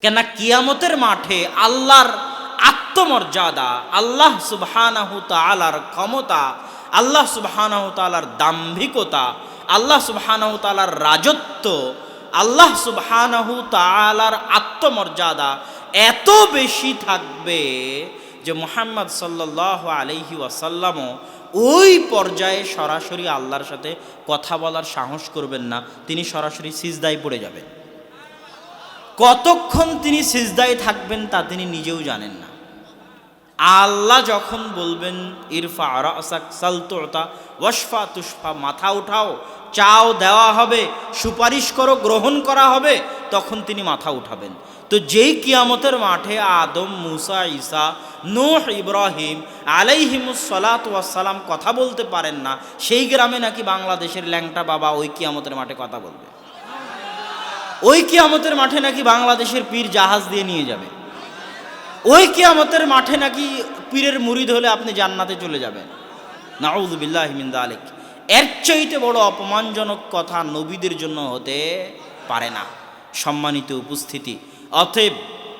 কেন কিয়ামতের মাঠে আল্লাহর আত্মমর্যাদা, আল্লাহ সুবহানাহু তাআলার ক্ষমতা, আল্লাহ সুবহানাহু তাআলার দাম্ভিকতা, আল্লাহ সুবহানাহু তাআলার রাজত্ব, আল্লাহ সুবহানাহু তাআলার আত্মমর্যাদা এত বেশি থাকবে যে মুহাম্মদ সাল্লাল্লাহু আলাইহি ওয়াসাল্লামও ওই পর্যায়ে সরাসরি আল্লাহর সাথে কথা বলার সাহস করবেন না। তিনি সরাসরি সিজদায় পড়ে যাবেন। কতক্ষণ তিনি সিজদায় থাকবেন তা তিনি নিজেও জানেন না। আল্লাহ যখন বলবেন, ইরফা রাসাক সালতোতা ওয়াসফা তুষফা মাথা উঠাও, চাও দেওয়া হবে, সুপারিশ করো, গ্রহণ করা হবে, তখন তিনি মাথা উঠাবেন। তো যেই কিয়ামতের মাঠে আদম, মুসা, ঈসা, নূহ, ইব্রাহিম ওয়াসালাম কথা বলতে পারেন না, সেই গ্রামে নাকি বাংলাদেশের ল্যাংটা বাবা ওই কিয়ামতের মাঠে কথা বলবে। ওই কিয়ামতের মাঠে নাকি বাংলাদেশের পীর জাহাজ দিয়ে নিয়ে যাবে। ওই কিয়ামতের মাঠে নাকি পীরের মুরিদ হলে আপনি জান্নাতে চলে যাবেন। নাউজুবিল্লাহ মিন আলেক এর চাইতে বড় অপমানজনক কথা নবীদের জন্য হতে পারে না। সম্মানিত উপস্থিতি। অতএব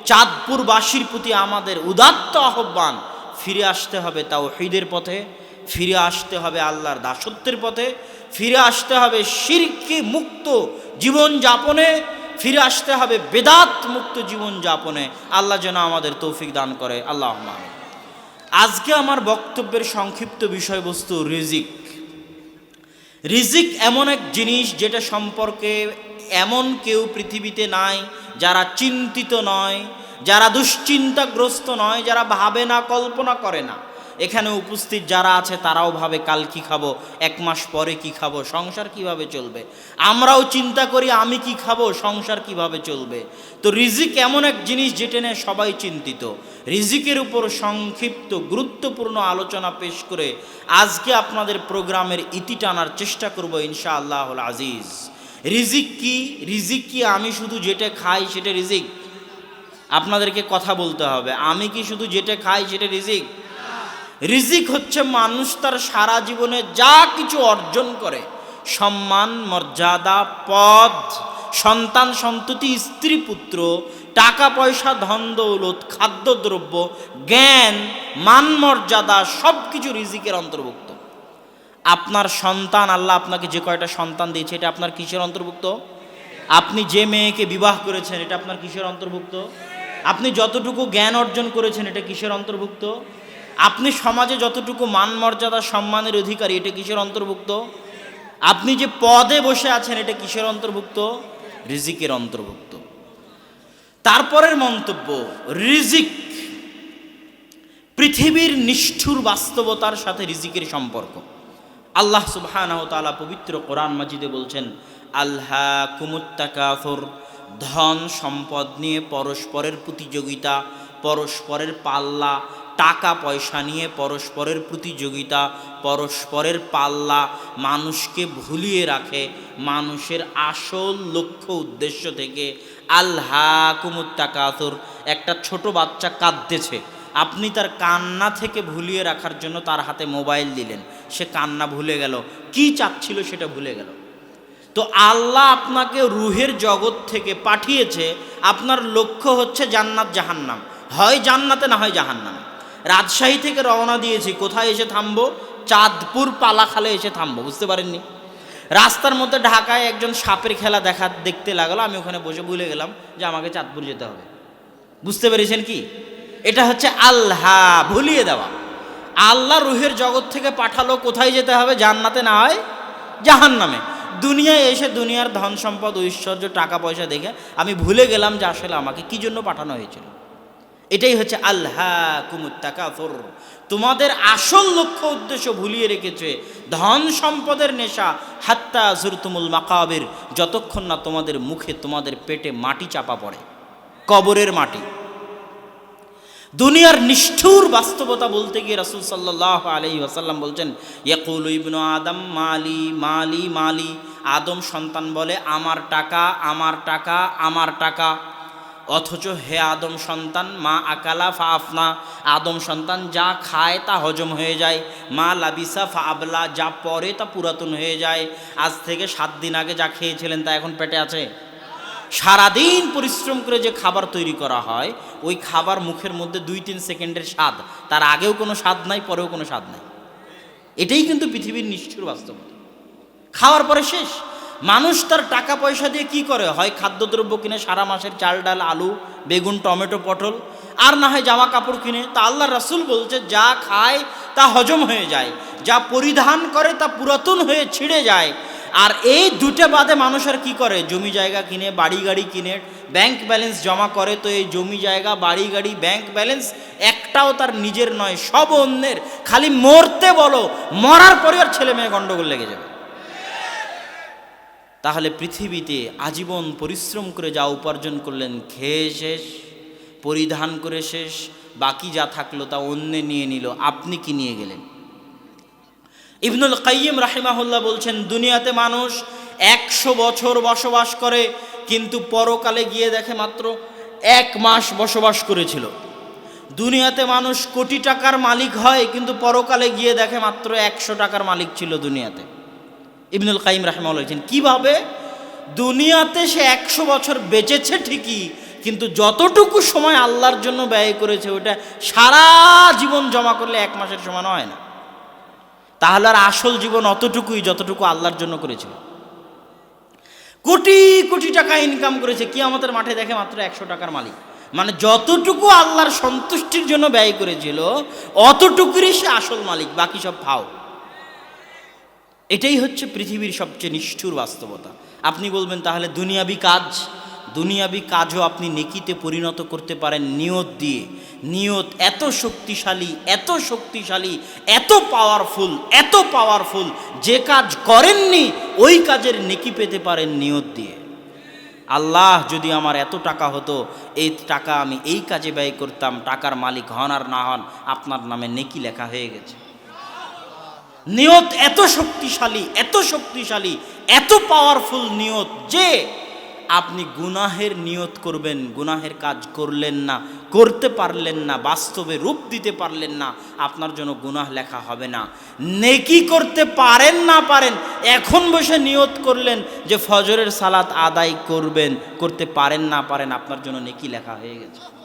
চাঁদপুরবাসীর প্রতি আমাদের উদাত্ত আহ্বান, ফিরে আসতে হবে তাও হৃদের পথে, ফিরে আসতে হবে আল্লাহর দাসত্বের পথে ফিরে আসতে হবে শিরকে মুক্ত জীবন যাপনে, ফিরে আসতে হবে বেদাত মুক্ত জীবন যাপনে। আল্লাহ যেন আমাদের তৌফিক দান করে। আল্লাহ। আজকে আমার বক্তব্যের সংক্ষিপ্ত বিষয়বস্তু রিজিক। রিজিক এমন এক জিনিস যেটা সম্পর্কে এমন কেউ পৃথিবীতে নাই, যারা চিন্তিত নয়, যারা দুশ্চিন্তাগ্রস্ত নয়, যারা ভাবে না, কল্পনা করে না। এখানে উপস্থিত যারা আছে, তারাও ভাবে কাল কি খাব, এক মাস পরে কি খাব, সংসার কীভাবে চলবে? আমরাও চিন্তা করি, আমি কি খাব, সংসার কীভাবে চলবে? তো রিজিক এমন এক জিনিস যেটা নিয়ে সবাই চিন্তিত। রিজিকের উপর সংক্ষিপ্ত, গুরুত্বপূর্ণ আলোচনা পেশ করে আজকে আপনাদের প্রোগ্রামের ইতি টানার চেষ্টা করব ইনশা আল্লাহুল আজিজ। রিজিক কি? রিজিক কি আমি শুধু যেটা খাই সেটা রিজিক? আপনাদেরকে কথা বলতে হবে, আমি কি শুধু যেটা খাই সেটা রিজিক? রিজিক হচ্ছে মানুষ তার সারা জীবনে যা কিছু অর্জন করে। সম্মান, মর্যাদা, পদ, সন্তান, সন্ততি, স্ত্রী, পুত্র, টাকা, পয়সা, ধন, দৌলত খাদ্যদ্রব্য জ্ঞান, মান, মর্যাদা সব কিছু রিজিকের অন্তর্ভুক্ত। আপনার সন্তান, আল্লাহ আপনাকে যে কয়টা সন্তান দিয়েছে, এটা আপনার কিসের অন্তর্ভুক্ত? আপনি যে মেয়েকে বিবাহ করেছেন, এটা আপনার কিসের অন্তর্ভুক্ত? আপনি যতটুকু জ্ঞান অর্জন করেছেন, এটা কিসের অন্তর্ভুক্ত? আপনি সমাজে যতটুকু মান মর্যাদা, সম্মানের অধিকারী, এটা কিসের অন্তর্ভুক্ত? আপনি যে পদে বসে আছেন, এটা কিসের অন্তর্ভুক্ত? রিজিকের অন্তর্ভুক্ত। তারপরের মন্তব্য, রিজিক পৃথিবীর নিষ্ঠুর বাস্তবতার সাথে রিজিকের সম্পর্ক। আল্লাহ সুবহানাহু তাআলা পবিত্র কোরআন মাজিদে বলছেন আল্লাহ কুমুত্তাকাফর ধন সম্পদ নিয়ে পরস্পরের প্রতিযোগিতা, পরস্পরের পাল্লা টাকা পয়সা নিয়ে পরস্পরের প্রতিযোগিতা, পরস্পরের পাল্লা মানুষকে ভুলিয়ে রাখে। মানুষের আসল লক্ষ্য উদ্দেশ্য থেকে আল্লাহ কুমুত্তাকাথর একটা ছোট বাচ্চা কাঁদতেছে। আপনি তার কান্না থেকে ভুলিয়ে রাখার জন্য তার হাতে মোবাইল দিলেন। সে কান্না ভুলে গেল। কি চাচ্ছিল সেটা ভুলে গেল। তো আল্লাহ আপনাকে রুহের জগৎ থেকে পাঠিয়েছে। আপনার লক্ষ্য হচ্ছে জান্নাত জাহান্নাম। হয় জান্নাতে না হয় জাহান্নামে। রাজশাহী থেকে রওনা দিয়েছি। কোথায় এসে থামবো? চাঁদপুর পালাখালে এসে থামবো। বুঝতে পারেননি রাস্তার মধ্যে ঢাকায় একজন সাপের খেলা দেখা দেখতে লাগল। আমি ওখানে বসে ভুলে গেলাম যে আমাকে চাঁদপুর যেতে হবে। বুঝতে পেরেছেন কি? এটা হচ্ছে আল্লাহ। ভুলিয়ে দেওয়া। আল্লাহ রুহের জগৎ থেকে পাঠালো। কোথায় যেতে হবে? জান্নাতে না হয় জাহান নামে দুনিয়ায় এসে দুনিয়ার ধন সম্পদ, ঐশ্বর্য, টাকা পয়সা দেখে আমি ভুলে গেলাম যে আসলে আমাকে কি জন্য পাঠানো হয়েছিল। এটাই হচ্ছে আল্লাহ কুমুত্তাকাফর তোমাদের আসল লক্ষ্য উদ্দেশ্য ভুলিয়ে রেখেছে ধন সম্পদের নেশা, হাত্তা জুরতুমুল মাকাবের, যতক্ষণ না তোমাদের মুখে তোমাদের পেটে মাটি চাপা পড়ে, কবরের মাটি। দুনিয়ার নিষ্ঠুর বাস্তবতা বলতে গিয়ে রাসুল সাল্লাহ আলি ওয়াসাল্লাম বলছেন, ইয়াকুল ইবনু আদম, মালি মালি মালি। আদম সন্তান বলে, আমার টাকা আমার টাকা আমার টাকা। অথচ হে আদম সন্তান, মা আকালা ফা আফনা আদম সন্তান, যা খায় তা হজম হয়ে যায়। মা লাবিসা ফা আবলা যা পরে তা পুরাতন হয়ে যায়। আজ থেকে সাত দিন আগে যা খেয়েছিলেন তা এখন পেটে আছে? সারাদিন পরিশ্রম করে যে খাবার তৈরি করা হয়, ওই খাবার মুখের মধ্যে দুই তিন সেকেন্ডের স্বাদ। তার আগেও কোনো স্বাদ নাই, পরেও কোনো স্বাদ নাই। এটাই কিন্তু পৃথিবীর নিষ্ঠুর বাস্তবতা। খাওয়ার পরে শেষ। মানুষ তার টাকা পয়সা দিয়ে কি করে? হয় খাদ্যদ্রব্য কিনে সারা মাসের চাল, ডাল, আলু, বেগুন, টমেটো, পটল, আর না হয় জামা কাপড় কিনে। তা আল্লাহ রাসুল বলছে, যা খায় তা হজম হয়ে যায়, যা পরিধান করে তা পুরাতন হয়ে ছিঁড়ে যায়। আর এই দুটো বাদে মানুষ আর কী করে? জমি জায়গা কিনে, বাড়ি গাড়ি কিনে ব্যাংক ব্যালেন্স জমা করে। তো এই জমি জায়গা, বাড়ি গাড়ি ব্যাংক ব্যালেন্স একটাও তার নিজের নয়, সব অন্যের। খালি মরতে বলো, মরার পরে আর ছেলে মেয়ে গণ্ডগোল লেগে যাবে। তাহলে পৃথিবীতে আজীবন পরিশ্রম করে যা উপার্জন করলেন, খেয়ে শেষ, পরিধান করে শেষ, বাকি যা থাকল তা অন্যে নিয়ে নিল, আপনি কি নিয়ে গেলেন? ইবনুল কাইয়িম রাহিমাহুল্লাহ বলছেন, দুনিয়াতে মানুষ একশো বছর বসবাস করে, কিন্তু পরকালে গিয়ে দেখে মাত্র এক মাস বসবাস করেছিল। দুনিয়াতে মানুষ কোটি টাকার মালিক হয়, কিন্তু পরকালে গিয়ে দেখে মাত্র একশো টাকার মালিক ছিল দুনিয়াতে। ইবনুল কাইম রাহমাউল্লাহ বলছেন কীভাবে? দুনিয়াতে সে একশো বছর বেঁচেছে ঠিকই, কিন্তু যতটুকু সময় আল্লাহর জন্য ব্যয় করেছে, ওটা সারা জীবন জমা করলে এক মাসের সমান হয় না। তাহলে আর আসল জীবন অতটুকুই যতটুকু আল্লাহর জন্য করেছিল। কোটি কোটি টাকা ইনকাম করেছে কি আমাদের মাঠে দেখে মাত্র একশো টাকার মালিক। মানে যতটুকু আল্লাহর সন্তুষ্টির জন্য ব্যয় করেছিল, অতটুকুরই সে আসল মালিক, বাকি সব ফাও। এটাই হচ্ছে পৃথিবীর সবচেয়ে নিষ্ঠুর বাস্তবতা। আপনি বলবেন, তাহলে দুনিয়াবি কাজ? দুনিয়াবি কাজও আপনি নেকিতে পরিণত করতে পারেন নিয়ত দিয়ে। নিয়ত এত শক্তিশালী এত শক্তিশালী, এত পাওয়ারফুল এত পাওয়ারফুল যে কাজ করেননি, ওই কাজের নেকি পেতে পারেন নিয়ত দিয়ে। আল্লাহ যদি আমার এত টাকা হতো, এই টাকা আমি এই কাজে ব্যয় করতাম, টাকার মালিক হন আর না হন, আপনার নামে নেকি লেখা হয়ে গেছে। নিয়ত এত শক্তিশালী এত শক্তিশালী, এত পাওয়ারফুল নিয়ত যে আপনি গুনাহের নিয়ত করবেন, গুনাহের কাজ করলেন না, করতে পারলেন না, বাস্তবে রূপ দিতে পারলেন না, আপনার জন্য গুনাহ লেখা হবে না। নেকি করতে পারেন না পারেন, এখন বসে নিয়ত করলেন যে ফজরের সালাত আদায় করবেন, করতে পারেন না পারেন, আপনার জন্য নেকি লেখা হয়ে গেছে।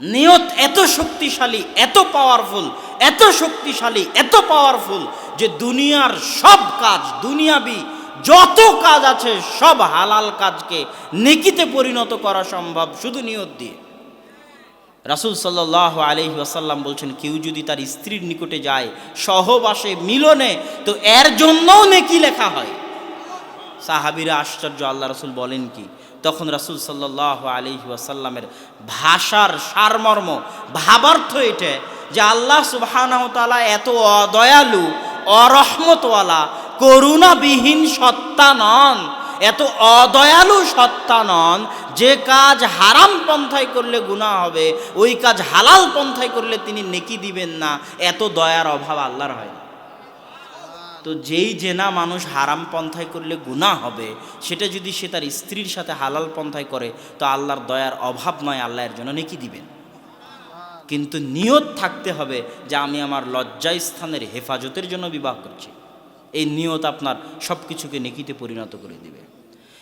নিয়ত এত শক্তিশালী, এত পাওয়ারফুল এত শক্তিশালী, এত পাওয়ারফুল যে দুনিয়ার সব কাজ, দুনিয়াবি যত কাজ আছে সব হালাল কাজকে নেকিতে পরিণত করা সম্ভব শুধু নিয়ত দিয়ে। রাসুল সাল্লাহ আলহি আসাল্লাম বলছেন, কেউ যদি তার স্ত্রীর নিকটে যায় সহবাসে মিলনে, তো এর জন্যও নেকি লেখা হয়। সাহাবিরা আশ্চর্য, আল্লাহ রসুল বলেন কি তখন রাসুল সাল্লাহ আলি ওয়াসাল্লামের ভাষার সারমর্ম, ভাবার্থ এটা যে আল্লাহ সুবাহানতালা এত অদয়ালু, অরহমতওয়ালা, করুণাবিহীন সত্তা নন, এত অদয়ালু সত্তা নন, যে কাজ হারাম পন্থায় করলে গুণা হবে, ওই কাজ হালাল পন্থায় করলে তিনি নেকি দিবেন না, এত দয়ার অভাব আল্লাহর হয় তো যেই জেনা মানুষ হারাম পন্থায় করলে গুণা হবে, সেটা যদি সে তার স্ত্রীর সাথে হালাল পন্থায় করে, তো আল্লাহর দয়ার অভাব নয় আল্লাহর জন্য নেকি দিবেন। কিন্তু নিয়ত থাকতে হবে যে আমি আমার লজ্জায় স্থানের হেফাজতের জন্য বিবাহ করছি। এই নিয়ত আপনার সব কিছুকে নেকিতে পরিণত করে দিবে।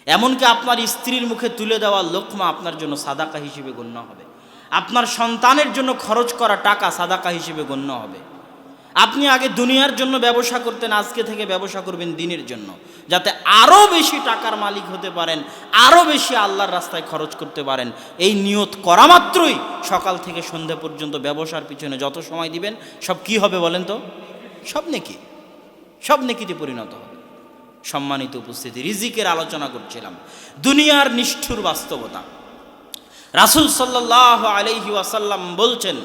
এমনকি আপনার স্ত্রীর মুখে তুলে দেওয়া লোকমা আপনার জন্য সাদাকা হিসেবে গণ্য হবে। আপনার সন্তানের জন্য খরচ করা টাকা সাদাকা হিসেবে গণ্য হবে। আপনি আগে দুনিয়ার জন্য ব্যবসা করতেন, আজকে থেকে ব্যবসা করবেন দিনের জন্য। যাতে আরও বেশি টাকার মালিক হতে পারেন আরও বেশি আল্লাহর রাস্তায় খরচ করতে পারেন। এই নিয়ত করা মাত্রই সকাল থেকে সন্ধ্যা পর্যন্ত ব্যবসার পিছনে যত সময় দিবেন, সব কি হবে বলেন তো? সব নেকি। সব নেকিতে পরিণত হবে। সম্মানিত উপস্থিতি, রিজিকের আলোচনা করছিলাম। দুনিয়ার নিষ্ঠুর বাস্তবতা। রাসুল সাল্লাহ আলহি ওয়াসাল্লাম বলছেন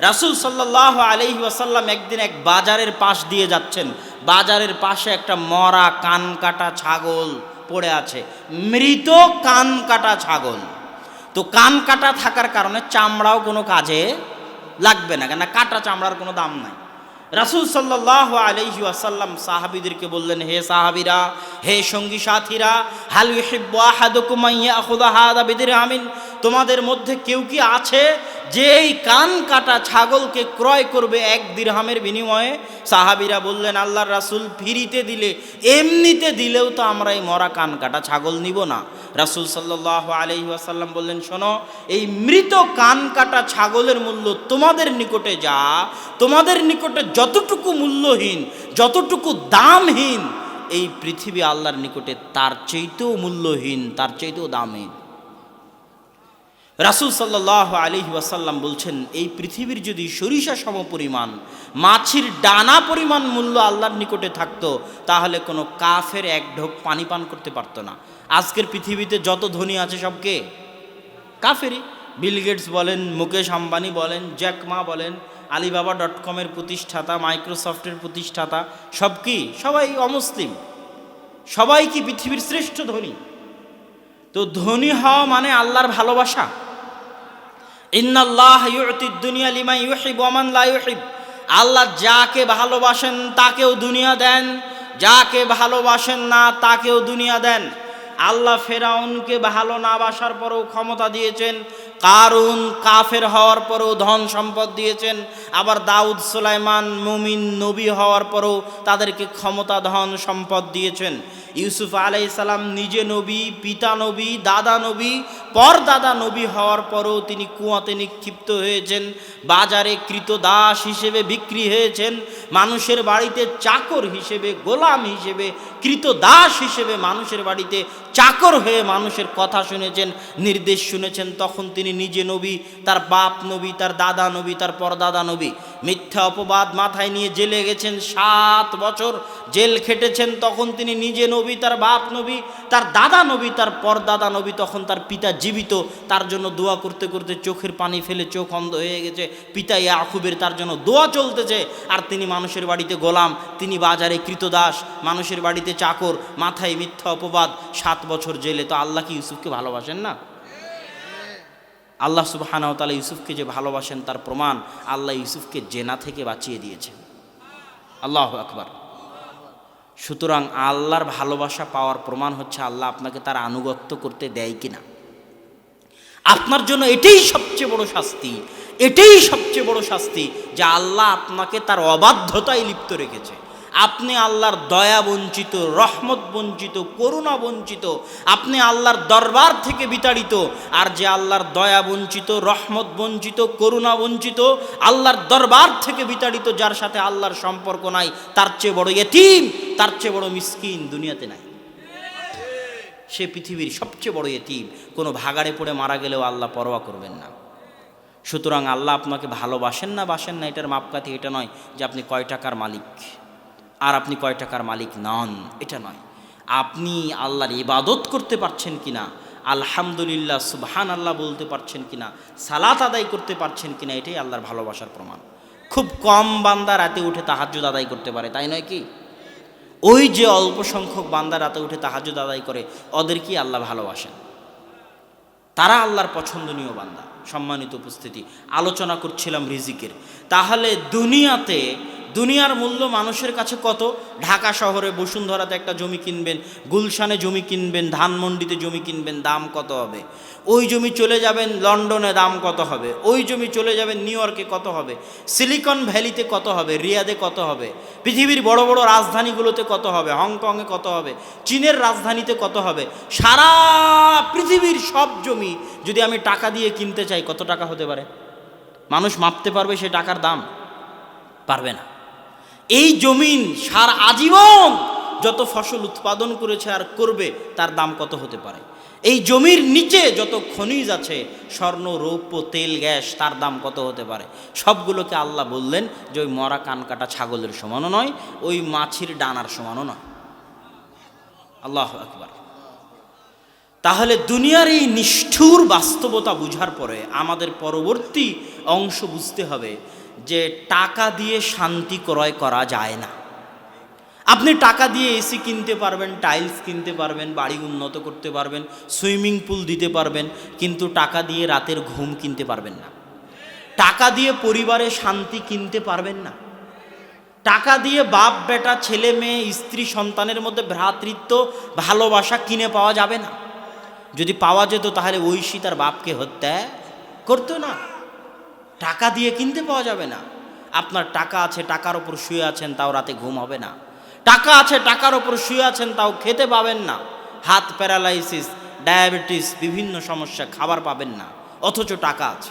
রাসুল সাল্লাহ আলহি ওয়াসাল্লাম একদিন এক বাজারের পাশ দিয়ে যাচ্ছেন। বাজারের পাশে একটা মরা কান কাটা ছাগল পড়ে আছে। মৃত কান কাটা ছাগল। তো কান কাটা থাকার কারণে চামড়াও কোনো কাজে লাগবে না কেন কাটা চামড়ার কোনো দাম নাই। রাসুল সাল্লাহ আলহি আসাল্লাম সাহাবিদেরকে বললেন, হে সাহাবিরা, হে সঙ্গী সাথীরা, হাল হাদুকুমাইয়াদের আমিন তোমাদের মধ্যে কেউ কি আছে যে এই কান কাটা ছাগলকে ক্রয় করবে এক দিরহামের বিনিময়ে, সাহাবিরা বললেন, আল্লাহর রাসুল ফিরিতে দিলে, এমনিতে দিলেও তো আমরা এই মরা কান কাটা ছাগল নিব না। রাসুল সাল্লাহ আলহি আসাল্লাম বললেন, শোনো, এই মৃত কান কাটা ছাগলের মূল্য তোমাদের নিকটে যা, তোমাদের নিকটে যতটুকু মূল্যহীন, যতটুকু দামহীন, এই পৃথিবী আল্লাহর নিকটে তার চাইতেও মূল্যহীন, তার চাইতেও দামহীন। রাসুল সাল্লাহ আলী ওয়াসাল্লাম বলছেন, এই পৃথিবীর যদি সরিষা সম পরিমাণ মাছির ডানা পরিমাণ মূল্য আল্লাহর নিকটে থাকতো, তাহলে কোনো কাফের এক ঢোক পানি পান করতে পারতো না। আজকের পৃথিবীতে যত ধনী আছে সবকে কাফেরই। বিল গেটস বলেন, মুকেশ আম্বানি বলেন জ্যাকমা বলেন, আলিবাবা ডট কমের প্রতিষ্ঠাতা মাইক্রোসফটের প্রতিষ্ঠাতা, সব কি? সবাই অমুসলিম। সবাই কি পৃথিবীর শ্রেষ্ঠ ধনী? তো ধনী হওয়া মানে আল্লাহর ভালোবাসা? ইন্নাল্লাহ ইউতি দুনিয়া লিমাই ইউহিব ওয়ামান লা ইউহিব। আল্লাহ যাকে ভালোবাসেন তাকেও দুনিয়া দেন, যাকে ভালোবাসেন না তাকেও দুনিয়া দেন। আল্লাহ ফেরাউনকে ভালো না বাসার পরেও ক্ষমতা দিয়েছেন, কারুন কাফের হওয়ার পরেও ধন সম্পদ দিয়েছেন, আবার দাউদ সুলাইমান মুমিন নবী হওয়ার পরেও তাদেরকে ক্ষমতা, ধন সম্পদ দিয়েছেন। ইউসুফ আলাই সালাম নিজে নবী, পিতা নবী, দাদা নবী, পরদাদা নবী হওয়ার পরও তিনি কুয়াতে নিক্ষিপ্ত হয়েছেন, বাজারে কৃত দাস হিসেবে বিক্রি হয়েছেন, মানুষের বাড়িতে চাকর হিসেবে, গোলাম হিসেবে, কৃত দাস হিসেবে মানুষের বাড়িতে চাকর হয়ে মানুষের কথা শুনেছেন, নির্দেশ শুনেছেন, তখন তিনি নিজে নবী, তার বাপ নবী, তার দাদা নবী, তার পরদাদা নবী। মিথ্যা অপবাদ মাথায় নিয়ে জেলে গেছেন সাত বছর জেল খেটেছেন, তখন তিনি নিজে নবী, তার বাপ নবী, তার দাদা নবী, তার পরদাদা নবী, তখন তার পিতা জীবিত। তার জন্য দোয়া করতে করতে চোখের পানি ফেলে চোখ অন্ধ হয়ে গেছে। পিতা ইয়াকুবের তার জন্য দোয়া চলতেছে। আর তিনি মানুষের বাড়িতে গোলাম, তিনি বাজারে কৃতদাস, মানুষের বাড়িতে চাকর, মাথায় মিথ্যা অপবাদ, সাত বছর জেলে। তো আল্লাহ কি ইউসুফকে ভালোবাসেন না? আল্লাহ সুবাহানাও তালা ইউসুফকে যে ভালোবাসেন তার প্রমাণ আল্লাহ ইউসুফকে জেনা থেকে বাঁচিয়ে দিয়েছেন আল্লাহ আকবার। সুতরাং আল্লাহর ভালোবাসা পাওয়ার প্রমাণ হচ্ছে আল্লাহ আপনাকে তার আনুগত্য করতে দেয় কিনা। আপনার জন্য এটাই সবচেয়ে বড় শাস্তি, এটাই সবচেয়ে বড় শাস্তি যে আল্লাহ আপনাকে তার অবাধ্যতায় লিপ্ত রেখেছে। আপনি আল্লাহর দয়া বঞ্চিত, রহমত বঞ্চিত, করুণা বঞ্চিত, আপনি আল্লাহর দরবার থেকে বিতাড়িত, আর যে আল্লাহর দয়া বঞ্চিত, রহমত বঞ্চিত, করুণা বঞ্চিত, আল্লাহর দরবার থেকে বিতাড়িত, যার সাথে আল্লাহর সম্পর্ক নাই, তার চেয়ে বড় এতিম, তার চেয়ে বড় মিসকিন দুনিয়াতে নাই। সে পৃথিবীর সবচেয়ে বড় এতিম। কোনো ভাগাড়ে পড়ে মারা গেলেও আল্লাহ পরোয়া করবেন না। সুতরাং আল্লাহ আপনাকে ভালোবাসেন না বাসেন না, এটার মাপকাঠি এটা নয় যে আপনি কয় টাকার মালিক। আর আপনি কয় টাকার মালিক? নন। এটা নয়। আপনি আল্লাহর ইবাদত করতে পারছেন কিনা? আলহামদুলিল্লাহ সুবহান আল্লাহ বলতে পারছেন কিনা? সালাত আদায় করতে পারছেন কিনা? এটাই আল্লাহর ভালোবাসার প্রমাণ। খুব কম বান্দা রাতে উঠে তাহাজ্জুদ আদায় করতে পারে, তাই নয় কি? ওই যে অল্প সংখ্যক বান্দা রাতে উঠে তাহাজুদ আদায় করে ওদেরকেই আল্লাহ ভালোবাসেন? তারা আল্লাহর পছন্দনীয় বান্দা। সম্মানিত উপস্থিতি। আলোচনা করছিলাম রিজিকের। তাহলে দুনিয়াতে দুনিয়ার মূল্য মানুষের কাছে কত? ঢাকা শহরে বসুন্ধরাতে একটা জমি কিনবেন, গুলশানে জমি কিনবেন, ধানমন্ডিতে জমি কিনবেন, দাম কত হবে? ওই জমি চলে যাবেন, লন্ডনে দাম কত হবে? ওই জমি চলে যাবেন, নিউ ইয়র্কে কত হবে? সিলিকন ভ্যালিতে কত হবে? রিয়াদে কত হবে? পৃথিবীর বড় বড় রাজধানীগুলোতে কত হবে? হংকংয়ে কত হবে? চীনের রাজধানীতে কত হবে? সারা পৃথিবীর সব জমি যদি আমি টাকা দিয়ে কিনতে চাই, কত টাকা হতে পারে? মানুষ মাপতে পারবে সে টাকার দাম? পারবে না। এই জমিন সার আজীবন যত ফসল উৎপাদন করেছে আর করবে, তার দাম কত হতে পারে? এই জমির নিচে যত খনিজ আছে, স্বর্ণ, রৌপ্য, তেল, গ্যাস, তার দাম কত হতে পারে? সবগুলোকে আল্লাহ বললেন যে ওই মরা কান কাটা ছাগলের সমানও নয়, ওই মাছির ডানার সমানও নয়। আল্লাহ আকবার। তাহলে দুনিয়ার এই নিষ্ঠুর বাস্তবতা বুঝার পরে আমাদের পরবর্তী অংশ বুঝতে হবে যে টাকা দিয়ে শান্তি ক্রয় করা যায় না। আপনি টাকা দিয়ে এসি কিনতে পারবেন, টাইলস কিনতে পারবেন, বাড়ি উন্নত করতে পারবেন, সুইমিং পুল দিতে পারবেন, কিন্তু টাকা দিয়ে রাতের ঘুম কিনতে পারবেন না। টাকা দিয়ে পরিবারে শান্তি কিনতে পারবেন না। টাকা দিয়ে বাপ, বেটা, ছেলে, মেয়ে, স্ত্রী, সন্তানের মধ্যে ভ্রাতৃত্ব, ভালোবাসা কিনে পাওয়া যাবে না। যদি পাওয়া যেত তাহলে ঐশী তার বাপকে হত্যা করতো না। টাকা দিয়ে কিনতে পাওয়া যাবে না। আপনার টাকা আছে, টাকার ওপর শুয়ে আছেন, তাও রাতে ঘুম হবে না। টাকা আছে, টাকার ওপর শুয়ে আছেন, তাও খেতে পাবেন না। হাত প্যারালাইসিস, ডায়াবেটিস, বিভিন্ন সমস্যা, খাবার পাবেন না। অথচ টাকা আছে।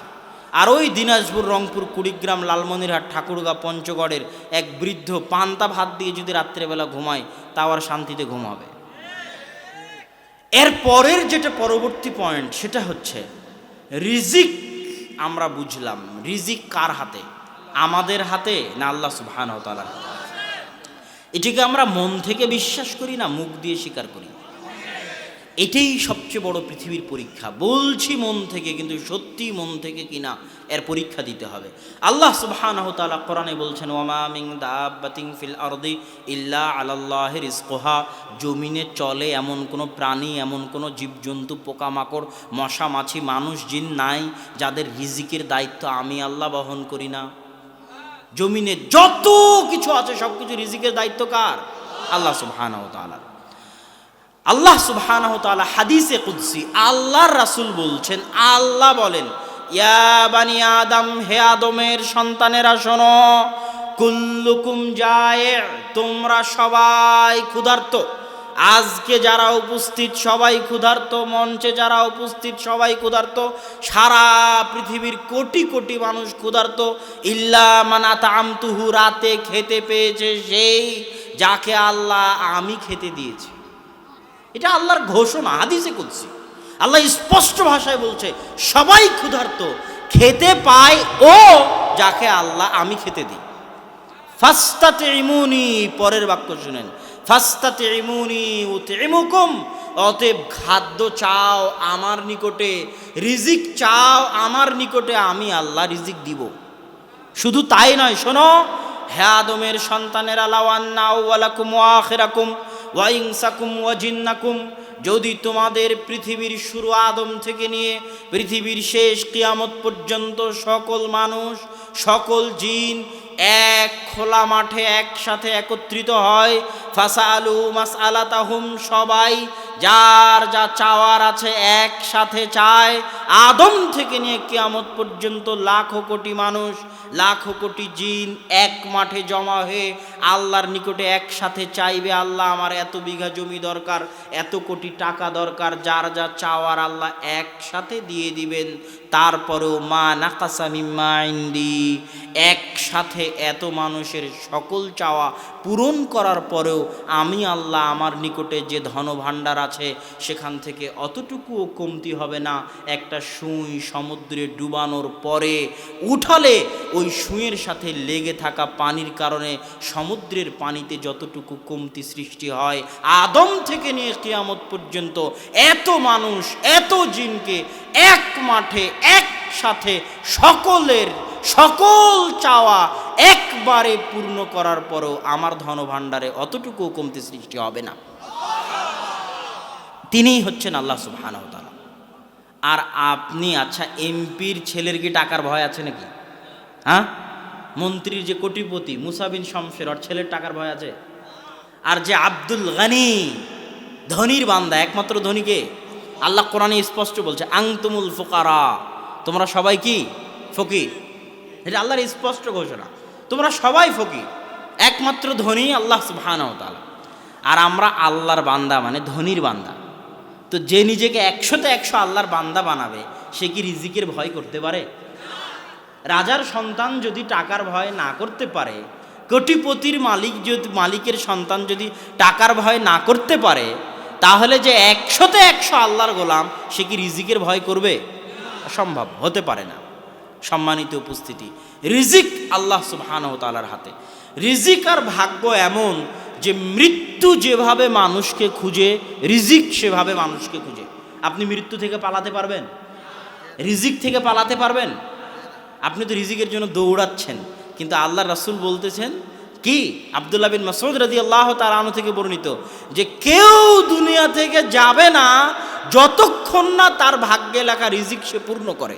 আর ওই দিনাজপুর, রংপুর, কুড়িগ্রাম, লালমনিরহাট, ঠাকুরগা, পঞ্চগড়ের এক বৃদ্ধ পান্তা ভাত দিয়ে যদি রাত্রেবেলা ঘুমায়, তাও আর শান্তিতে ঘুমাবে এর পরের যেটা পরবর্তী পয়েন্ট সেটা হচ্ছে রিজিক আমরা বুঝলাম, রিজিক কার হাতে? আমাদের হাতে না আল্লাহ সুবহান তালার এটিকে আমরা মন থেকে বিশ্বাস করি না, মুখ দিয়ে স্বীকার করি। এটাই সবচেয়ে বড় পৃথিবীর পরীক্ষা। বলছি মন থেকে, কিন্তু সত্যি মন থেকে কিনা? এর পরীক্ষা দিতে হবে। আল্লাহ সুবহানাহু তাআলা কোরআনে বলছেন, ওয়ামা মিন দাব্বাতিন ফিল আরদি ইল্লা আলাল্লাহি রিজকুহা জমিনে চলে এমন কোনো প্রাণী, এমন কোনো জীবজন্তু, পোকামাকড়, মশা, মাছি, মানুষ, জিন নাই যাদের রিজিকের দায়িত্ব আমি আল্লাহ বহন করি না। জমিনে যত কিছু আছে সব কিছু রিজিকের দায়িত্ব কার? আল্লাহ সুবহানাহু তাআলা আল্লাহ সুবহানাহ তাআলা হাদিসে কুদসি, আল্লাহর রাসূল বলছেন, আল্লাহ বলেন ইয়া বানি আদম, হে আদমের সন্তানেরা, শোনো। কুল্লুকুম যায় তোমরা সবাই ক্ষুধার্ত। আজকে যারা উপস্থিত, সবাই ক্ষুধার্ত। মঞ্চে যারা উপস্থিত, সবাই ক্ষুধার্ত। সারা পৃথিবীর কোটি কোটি মানুষ ক্ষুধার্ত। ইল্লা মানা তামতুহু রাতে খেতে পেয়েছে সেই যাকে আল্লাহ আমি খেতে দিয়েছি। এটা আল্লাহর ঘোষণা, হাদিসে কুদসি। আল্লাহ স্পষ্ট ভাষায় বলছে, সবাই ক্ষুধার্ত, খেতে পায় ও যাকে আল্লাহ আমি খেতে দিই। ফাস্তাতে ইমুনি পরের বাক্য শুনেন। ফাস্তাতে ইমুনি ও তেমুকুম অতএব খাদ্য চাও আমার নিকটে, রিজিক চাও আমার নিকটে, আমি আল্লাহ রিজিক দিব। শুধু তাই নয়, শোনো, হে আদমের সন্তানেরা লাওয়ান্না ওয়ালাকুম ওয়াখিরাকুম ওয়াইংসাকুম ওয়াজিন্নাকুম, যদি তোমাদের পৃথিবীর শুরু আদম থেকে নিয়ে পৃথিবীর শেষ কিয়ামত পর্যন্ত সকল মানুষ, সকল জিন এক খোলা মাঠে একসাথে একত্রিত হয় ফাসা আলু মাস আলাতাহুম সবাই যার যা চাওয়ার আছে একসাথে চায়। আদম থেকে নিয়ে কিয়ামত পর্যন্ত লাখো কোটি মানুষ, লাখো কোটি জিন এক মাঠে জমা হয়ে আল্লাহর নিকটে একসাথে চাইবে, আল্লাহ, আমার এত বিঘা জমি দরকার, এত কোটি টাকা দরকার, যার যা চাওয়ার আল্লাহ একসাথে দিয়ে দিবেন। তারপরেও মা নাকাসা মিম্মা ইন্দি। একসাথে এত মানুষের সকল চাওয়া পূরণ করার পরেও আমি আল্লাহ আমার নিকটে যে ধনভাণ্ডার আছে, সেখান থেকে অতটুকুও কমতি হবে না। একটা সুই সমুদ্রে ডুবানোর পরে উঠালে ওই সুঁয়ের সাথে লেগে থাকা পানির কারণে সমুদ্রের পানিতে যতটুকু কমতি সৃষ্টি হয়, আদম থেকে নিয়ে কিয়ামত পর্যন্ত এত মানুষ, এত জিনকে এক মাঠে একসাথে সকলের সকল চাওয়া একবারে পূর্ণ করার পরও আমার ধনভাণ্ডারে অতটুকু কমতি সৃষ্টি হবে না। তিনিই হচ্ছেন আল্লাহ সুবহানাহু তাআলা। আর আপনি আচ্ছা এমপির ছেলের কি টাকার ভয় আছে নাকি? হ্যাঁ? মন্ত্রীর যে কোটিপতি মুসাবিন শমশের ওর ছেলের টাকার ভয় আছে? আর যে আব্দুল গানি, ধনির বান্দা, একমাত্র ধনীকে আল্লাহ কোরআনে স্পষ্ট বলছে, আংতুমুল ফোকারা। তোমরা সবাই কি? ফকির। এটা আল্লাহর স্পষ্ট ঘোষণা। তোমরা সবাই ফকির, একমাত্র ধনী আল্লাহ সুবহানাহু তাআলা। আর আমরা আল্লাহর বান্দা মানে ধনির বান্দা। তো যে নিজেকে একশোতে একশো আল্লাহর বান্দা বানাবে, সে কি রিজিকের ভয় করতে পারে? রাজার সন্তান যদি টাকার ভয় না করতে পারে, কোটিপতির মালিক যদি, মালিকের সন্তান যদি টাকার ভয় না করতে পারে, তাহলে যে একশোতে একশো আল্লাহর গোলাম, সে কি রিজিকের ভয় করবে? অসম্ভব, হতে পারে না। সম্মানিত উপস্থিতি। রিজিক আল্লাহ সুবহানাহু তাআলার হাতে। রিজিক আর ভাগ্য এমন যে মৃত্যু যেভাবে মানুষকে খুঁজে, রিজিক সেভাবে মানুষকে খুঁজে। আপনি মৃত্যু থেকে পালাতে পারবেন? রিজিক থেকে পালাতে পারবেন? আপনি তো রিজিকের জন্য দৌড়াচ্ছেন, কিন্তু আল্লাহ রাসূল বলতেছেন কি? আবদুল্লাহ বিন মাসুদ রাদি আল্লাহ তার আনু থেকে বর্ণিত যে কেউ দুনিয়া থেকে যাবে না যতক্ষণ না তার ভাগ্যে লেখা রিজিক সে পূর্ণ করে।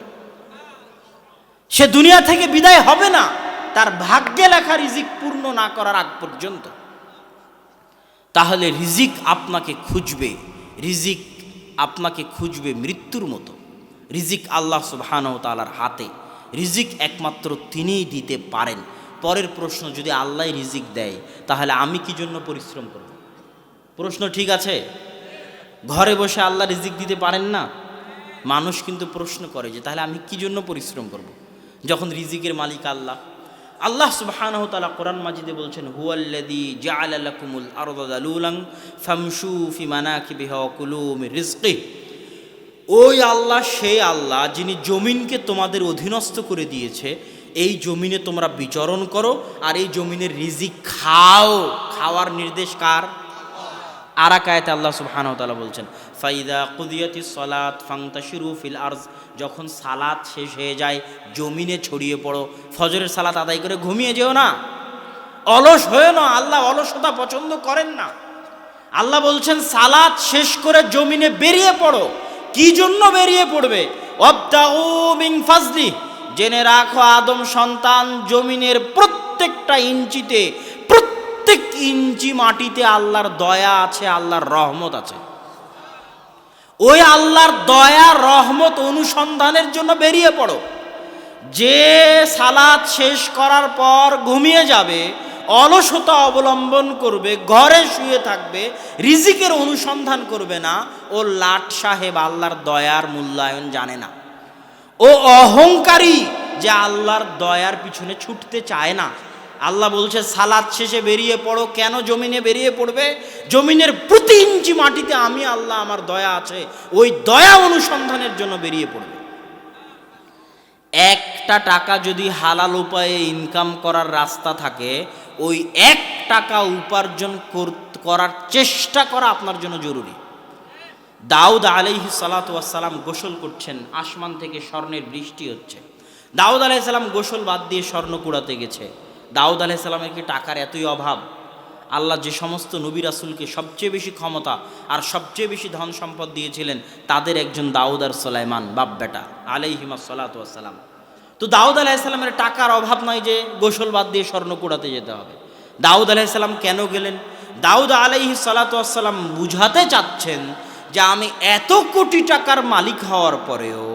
সে দুনিয়া থেকে বিদায় হবে না। তার ভাগ্যে লেখা রিজিক পূর্ণ না করার আগ পর্যন্ত। তাহলে রিজিক আপনাকে খুঁজবে। রিজিক আপনাকে খুঁজবে মৃত্যুর মতো। রিজিক আল্লাহ তাআলার হাতে। রিজিক একমাত্র তিনিই দিতে পারেন। পরের প্রশ্ন, যদি আল্লাহ রিজিক দেয়, তাহলে আমি কি জন্য পরিশ্রম করব? প্রশ্ন ঠিক আছে? ঘরে বসে আল্লাহ রিজিক দিতে পারেন না? মানুষ কিন্তু প্রশ্ন করে যে, তাহলে আমি কি জন্য পরিশ্রম করব। যখন রিজিকের মালিক আল্লাহ আল্লাহ তাআলা কোরআন মাজিদে বলছেন ওই আল্লাহ, সেই আল্লাহ যিনি জমিনকে তোমাদের অধীনস্থ করে দিয়েছে, এই জমিনে তোমরা বিচরণ করো আর এই জমিনের রিজিক খাও। খাওয়ার নির্দেশ কার? আরাকায়তে আল্লাহ তাআলা বলছেন, ফাইদা কুদিয়াতি সলাত ফাংতাশিরু ফিল আরজ। যখন সালাত শেষ হয়ে যায়, জমিনে ছড়িয়ে পড়ো, ফজরের সালাত আদায় করে ঘুমিয়ে যেও না। অলস হয়ে না আল্লাহ অলসতা পছন্দ করেন না। আল্লাহ বলছেন সালাত শেষ করে জমিনে বেরিয়ে পড়ো। কি জন্য বেরিয়ে পড়বে? জেনে রাখো, আদম সন্তান জমিনের প্রত্যেকটা ইঞ্চিতে, প্রত্যেক ইঞ্চি মাটিতে আল্লাহর দয়া আছে, আল্লাহর রহমত আছে। ওই আল্লাহর দয়া, রহমত অনুসন্ধানের জন্য বেরিয়ে পড়ো। যে সালাদ শেষ করার পর ঘুমিয়ে যাবে, অলসতা অবলম্বন করবে, ঘরে শুয়ে থাকবে, রিজিকের অনুসন্ধান করবে না, ও লাট সাহেব আল্লাহর দয়ার মূল্যায়ন জানে না। ও অহংকারী যে আল্লাহর দয়ার পিছনে ছুটতে চায় না। আল্লাহ বলছে, সালাদ শেষে বেরিয়ে পড়ো। কেন জমিনে বেরিয়ে পড়বে? জমিনের প্রতি ইঞ্চি মাটিতে আমি আল্লাহ আমার দয়া আছে। ওই দয়া অনুসন্ধানের জন্য বেরিয়ে পড়বে। একটা টাকা যদি হালাল উপায়ে ইনকাম করার রাস্তা থাকে, ওই এক টাকা উপার্জন কর- করার চেষ্টা করা আপনার জন্য জরুরি। দাউদ আলাইহি সালাম গোসল করছেন, আসমান থেকে স্বর্ণের বৃষ্টি হচ্ছে। দাউদ আলাইসাল্লাম গোসল বাদ দিয়ে স্বর্ণ কুড়াতে গেছে। দাউদ আলাইসাল্লামের কি টাকার এতই অভাব? আল্লাহ যে সমস্ত নবী রাসুলকে সবচেয়ে বেশি ক্ষমতা আর সবচেয়ে বেশি ধন সম্পদ দিয়েছিলেন, তাদের একজন দাউদ আর সোলাইমান বাপ বেটা, আলাইহিমা সালাতাম তো দাউদ আলাইসাল্লামের টাকার অভাব নয় যে গোসল বাদ দিয়ে স্বর্ণ কুড়াতে যেতে হবে। দাউদ আলাইসাল্লাম কেন গেলেন? দাউদ আলাইহি সালাতাম বুঝাতে চাচ্ছেন যে আমি এত কোটি টাকার মালিক হওয়ার পরেও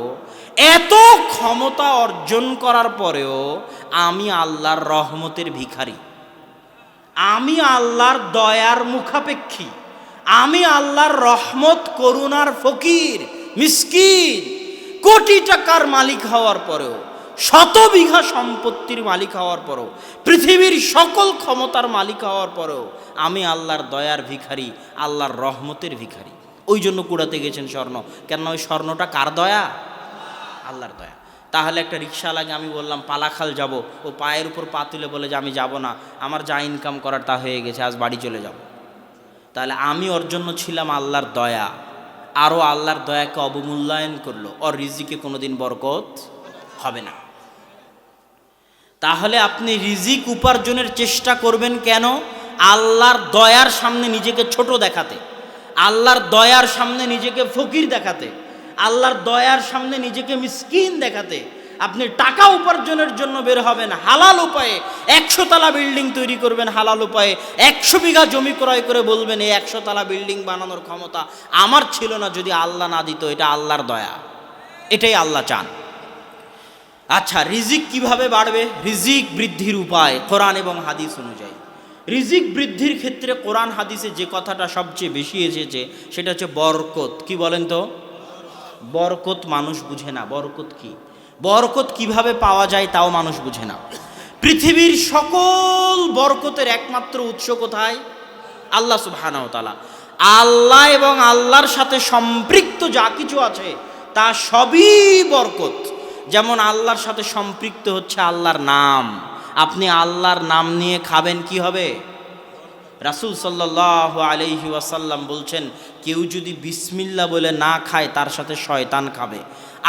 এত ক্ষমতা অর্জন করার পরেও আমি আল্লাহর রহমতের ভিখারি। আমি আল্লাহর দয়ার মুখাপেক্ষী। আমি আল্লাহর রহমত, করুণার ফকির, মিসকিন। কোটি টাকার মালিক হওয়ার পরেও, শত বিঘা সম্পত্তির মালিক হওয়ার পরেও, পৃথিবীর সকল ক্ষমতার মালিক হওয়ার পরেও আমি আল্লাহর দয়ার ভিখারি, আল্লাহর রহমতের ভিখারি। ওই জন্য কুড়াতে গেছেন স্বর্ণ। কেন ওই স্বর্ণটা কার দয়া? আল্লাহর দয়া। তাহলে একটা রিক্সা লাগে, আমি বললাম, পালাখাল যাব। ও পায়ের উপর পা তুলে বলে যে আমি যাব না, আমার যা ইনকাম করার তা হয়ে গেছে, আজ বাড়ি চলে যাব। তাহলে আমি ওর জন্য ছিলাম আল্লাহর দয়া। আরও আল্লাহর দয়াকে অবমূল্যায়ন করল, ওর রিজিকে কোনোদিন বরকত হবে না। তাহলে আপনি রিজিক উপার্জনের চেষ্টা করবেন কেন? আল্লাহর দয়ার সামনে নিজেকে ছোট দেখাতে। আল্লাহর দয়ার সামনে নিজেকে ফকির দেখাতে। আল্লাহর দয়ার সামনে নিজেকে মিসকিন দেখাতে। আপনি টাকা উপার্জনের জন্য বের হবেন, হালাল উপায়ে। একশো তালা বিল্ডিং তৈরি করবেন, হালাল উপায়ে। একশো বিঘা জমি ক্রয় করে বলবেন, এই একশো তালা বিল্ডিং বানানোর ক্ষমতা আমার ছিল না যদি আল্লাহ না দিত, এটা আল্লাহর দয়া। এটাই আল্লাহ চান। আচ্ছা রিজিক কীভাবে বাড়বে? রিজিক বৃদ্ধির উপায় কোরআন এবং হাদিস অনুযায়ী। রিজিক বৃদ্ধির ক্ষেত্রে কোরআন হাদিসে যে কথাটা সবচেয়ে বেশি এসেছে, সেটা হচ্ছে বরকত। কি বলেন তো? বরকত মানুষ বুঝে না। বরকত কি? বরকত কীভাবে পাওয়া যায় তাও মানুষ বুঝে না। পৃথিবীর সকল বরকতের একমাত্র উৎস কোথায়? আল্লাহ সুবহানাহু তাআলা। আল্লাহ এবং আল্লাহর সাথে সম্পৃক্ত যা কিছু আছে, তা সবই বরকত। যেমন আল্লাহর সাথে সম্পৃক্ত হচ্ছে আল্লাহর নাম। আপনি আল্লাহর নাম নিয়ে খাবেন কি হবে? রাসুল সাল্লাহ আলহি ওয়াসাল্লাম বলছেন, কেউ যদি বিসমিল্লা বলে না খায়, তার সাথে শয়তান খাবে।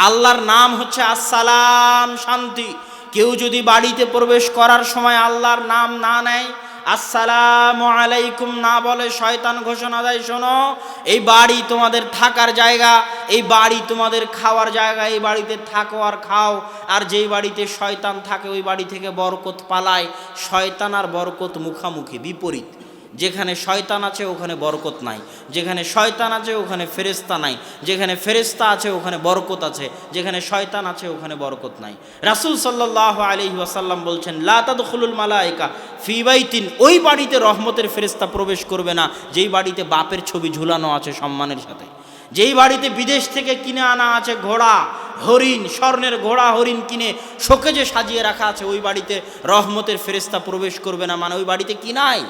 আল্লাহর নাম হচ্ছে আসসালাম, শান্তি। কেউ যদি বাড়িতে প্রবেশ করার সময় আল্লাহর নাম না নেয়, আসসালামু আলাইকুম না বলে শয়তান ঘোষণা দেয়, শোনো, এই বাড়ি তোমাদের থাকার জায়গা, এই বাড়ি তোমাদের খাওয়ার জায়গা, এই বাড়িতে থাকো আর খাও। আর যেই বাড়িতে শয়তান থাকে, ওই বাড়ি থেকে বরকত পালায়। শয়তান আর বরকত মুখামুখি, বিপরীত। যেখানে শয়তান আছে, ওখানে বরকত নাই। যেখানে শয়তান আছে, ওখানে ফেরেস্তা নাই। যেখানে ফেরেস্তা আছে, ওখানে বরকত আছে। যেখানে শয়তান আছে, ওখানে বরকত নাই। রাসুল সাল্লাহ আলহি ওয়াসাল্লাম বলছেন লাতাদুল মালায়িকা ফিবাইতিন ওই বাড়িতে রহমতের ফেরেস্তা প্রবেশ করবে না। যেই বাড়িতে বাপের ছবি ঝুলানো আছে সম্মানের সাথে। যেই বাড়িতে বিদেশ থেকে কিনে আনা আছে ঘোড়া, হরিণ, স্বর্ণের ঘোড়া, হরিণ কিনে শোকেজে সাজিয়ে রাখা আছে, ওই বাড়িতে রহমতের ফেরেস্তা প্রবেশ করবে না। মানে ওই বাড়িতে কি নাই?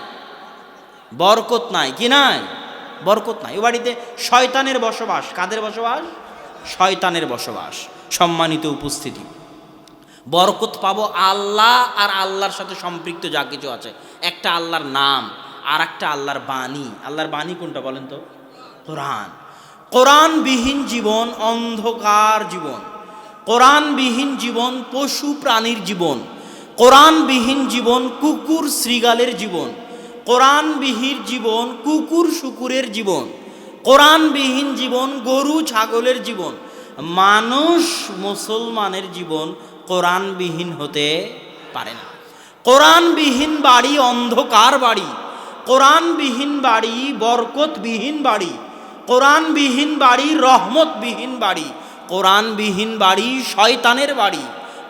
বরকত নাই, কি নাই? বরকত নাই। ওই বাড়িতে শয়তানের বসবাস, কাদের বসবাস? শয়তানের বসবাস, সম্মানিত উপস্থিতি। বরকত পাবো আল্লাহ আর আল্লাহর সাথে সম্পৃক্ত যা কিছু আছে। একটা আল্লাহর নাম আর একটা আল্লাহর বাণী। আল্লাহর বাণী কোনটা বলেন তো? কোরআন। কোরআনবিহীন জীবন, অন্ধকার জীবন। কোরআনবিহীন জীবন, পশু প্রাণীর জীবন। কোরআনবিহীন জীবন, কুকুর শ্রীগালের জীবন। কোরআনবিহীন জীবন, কুকুর শুকুরের জীবন। কোরআনবিহীন জীবন, গরু ছাগলের জীবন। মানুষ মুসলমানের জীবন কোরআনবিহীন হতে পারে না। কোরআনবিহীন বাড়ি, অন্ধকার বাড়ি। কোরআনবিহীন বাড়ি, বরকতবিহীন বাড়ি। কোরআনবিহীন বাড়ি, রহমতবিহীন বাড়ি। কোরআনবিহীন বাড়ি, শয়তানের বাড়ি।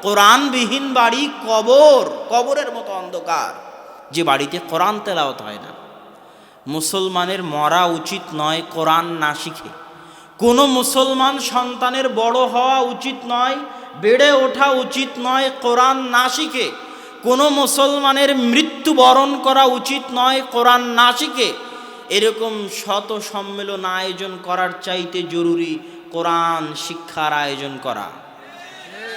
কোরআনবিহীন বাড়ি, কবর, কবরের মতো অন্ধকার। যে বাড়িতে কোরআন তেলাওয়াত হয় না। মুসলমানের মরা উচিত নয় কোরআন না শিখে। কোনো মুসলমান সন্তানের বড় হওয়া উচিত নয়, বেড়ে ওঠা উচিত নয়, কোরআন না শিখে। কোনো মুসলমানের মৃত্যুবরণ করা উচিত নয়, কোরআন না শিখে। এরকম শত সম্মেলন আয়োজন করার চাইতে জরুরি কোরআন শিক্ষার আয়োজন করা।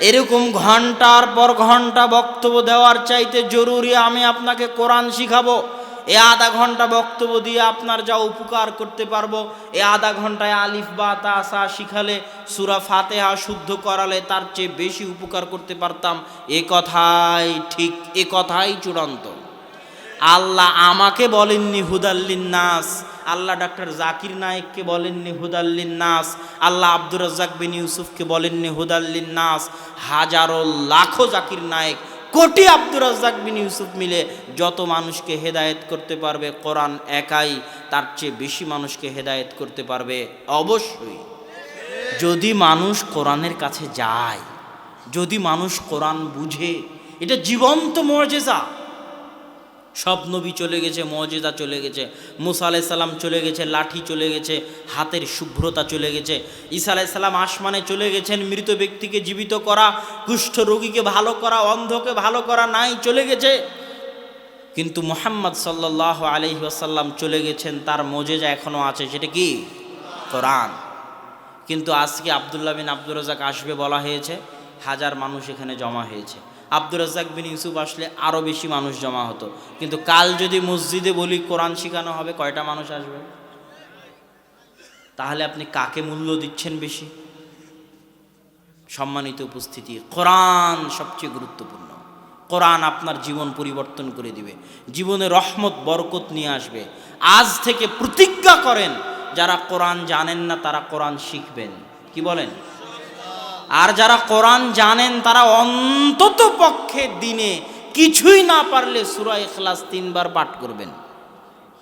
এরকম ঘণ্টার পর ঘণ্টা বক্তব্য দেওয়ার চাইতে জরুরি আমি আপনাকে কোরআন শিখাবো। এ আধা ঘণ্টা বক্তব্য দিয়ে আপনার যা উপকার করতে পারব, এ আধা ঘন্টায় আলিফ, বা তাসা শিখালে, সুরা ফাতেহা শুদ্ধ করালে তার চেয়ে বেশি উপকার করতে পারতাম। এ কথাই ঠিক, এ কথাই চূড়ান্ত। আল্লাহ আমাকে বলেননি হুদাল্লিন নাস। আল্লাহ ডাক্তার জাকির নায়েককে বলেননি হুদাল্লিন নাস। আল্লাহ আব্দুর রাজ্জাক বিন ইউসুফকে বলেননি হুদাল্লিন নাস। হাজারো লাখো জাকির নায়েক, কোটি আব্দুর রাজ্জাক বিন ইউসুফ মিলে যত মানুষকে হেদায়েত করতে পারবে, কোরআন একাই তার চেয়ে বেশি মানুষকে হেদায়েত করতে পারবে, অবশ্যই। যদি মানুষ কোরআনের কাছে যায়, যদি মানুষ কোরআন বুঝে, এটা জীবন্ত মর্যাদা। সব নবী চলে গেছে মজেদা চলে গেছে, মুসা আলাইসাল্লাম চলে গেছে, লাঠি চলে গেছে, হাতের শুভ্রতা চলে গেছে। ঈসা আলাইসাল্লাম আসমানে চলে গেছেন, মৃত ব্যক্তিকে জীবিত করা, কুষ্ঠ রোগীকে ভালো করা, অন্ধকে ভালো করা নাই, চলে গেছে। কিন্তু মোহাম্মদ সাল্লাহ আলহি আসাল্লাম চলে গেছেন, তার মজেজা এখনও আছে, সেটা কি? কোরআন। কিন্তু আজকে আবদুল্লাহ বিন আব্দুর রাজাক আসবে বলা হয়েছে, হাজার মানুষ এখানে জমা হয়েছে। আব্দুর রাজাক বিন ইউসুফ আসলে আরও বেশি মানুষ জমা হতো। কিন্তু কাল যদি মসজিদে বলি কোরআন শেখানো হবে, কয়টা মানুষ আসবে? তাহলে আপনি কাকে মূল্য দিচ্ছেন বেশি? সম্মানিত উপস্থিতি, কোরআন সবচেয়ে গুরুত্বপূর্ণ। কোরআন আপনার জীবন পরিবর্তন করে দিবে, জীবনে রহমত, বরকত নিয়ে আসবে। আজ থেকে প্রতিজ্ঞা করেন, যারা কোরআন জানেন না তারা কোরআন শিখবেন। কি বলেন? আর যারা কোরআন জানেন, তারা অন্তত পক্ষে দিনে কিছুই না পারলে সুরা ইখলাস তিনবার পাঠ করবেন।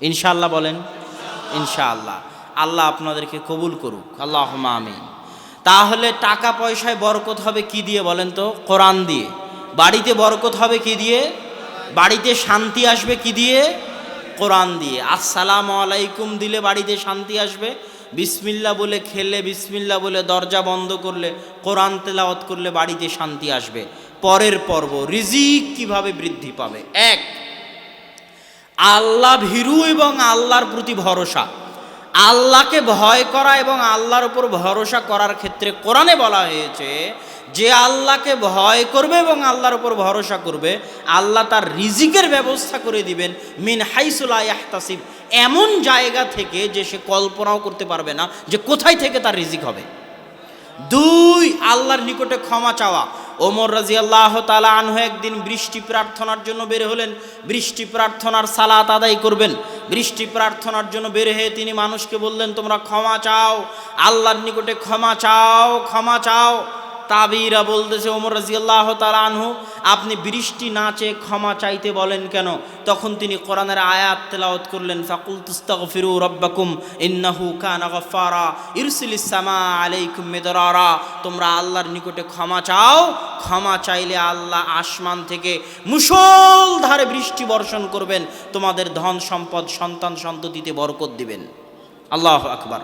ইনশাল্লাহ বলেন? ইনশাআল্লাহ। আল্লাহ আপনাদেরকে কবুল করুক। আল্লাহ আমিন। তাহলে টাকা পয়সায় বরকত হবে কি দিয়ে বলেন তো? কোরআন দিয়ে। বাড়িতে বরকত হবে কি দিয়ে? বাড়িতে শান্তি আসবে কি দিয়ে? কোরআন দিয়ে। আসসালামু আলাইকুম দিলে বাড়িতে শান্তি আসবে। বিসমিল্লা বলে খেলে বিসমিল্লা বলে দরজা বন্ধ করলে, কোরআন তেলাওয়াত করলে বাড়িতে শান্তি আসবে। পরের পর্ব, রিজিক কীভাবে বৃদ্ধি পাবে? এক, আল্লাহ ভীরু এবং আল্লাহর প্রতি ভরসা। আল্লাহকে ভয় করা এবং আল্লাহর উপর ভরসা করার ক্ষেত্রে কোরআনে বলা হয়েছে যে আল্লাহকে ভয় করবে এবং আল্লাহর উপর ভরসা করবে, আল্লাহ তার রিজিকের ব্যবস্থা করে দিবেন। মিন হাইসুলা ইয়াহতাসিব, এমন জায়গা থেকে যে সে কল্পনাও করতে পারবে না যে কোথায় থেকে তার রিজিক হবে। দুই, আল্লাহর নিকটে ক্ষমা চাওয়া। ওমর রাজি আল্লাহ তালা আনহু একদিন বৃষ্টি প্রার্থনার জন্য বের হলেন। বৃষ্টি প্রার্থনার সালাত আদায় করবেন। বৃষ্টি প্রার্থনার জন্য বের হয়ে তিনি মানুষকে বললেন, তোমরা ক্ষমা চাও, আল্লাহর নিকটে ক্ষমা চাও ক্ষমা চাও। তাবিরা বলতেছে ওমর রাজিয়াল্লাহ তালা আনহু, আপনি বৃষ্টি না চেয়ে ক্ষমা চাইতে বলেন কেন? তখন তিনি কোরআনের আয়াত তেলাওয়াত করলেন ফাকুল তুস্তাগফিরু রব্বাকুম ইন্নাহু কানা গফফারা, ইরসিলিস সামা আলাইকুম মিদরারা, তোমরা আল্লাহর নিকটে ক্ষমা চাও, ক্ষমা চাইলে আল্লাহ আসমান থেকে মুষলধারে বৃষ্টি বর্ষণ করবেন, তোমাদের ধন সম্পদ সন্তান সন্ততিতে বরকত দিবেন। আল্লাহ আকবার।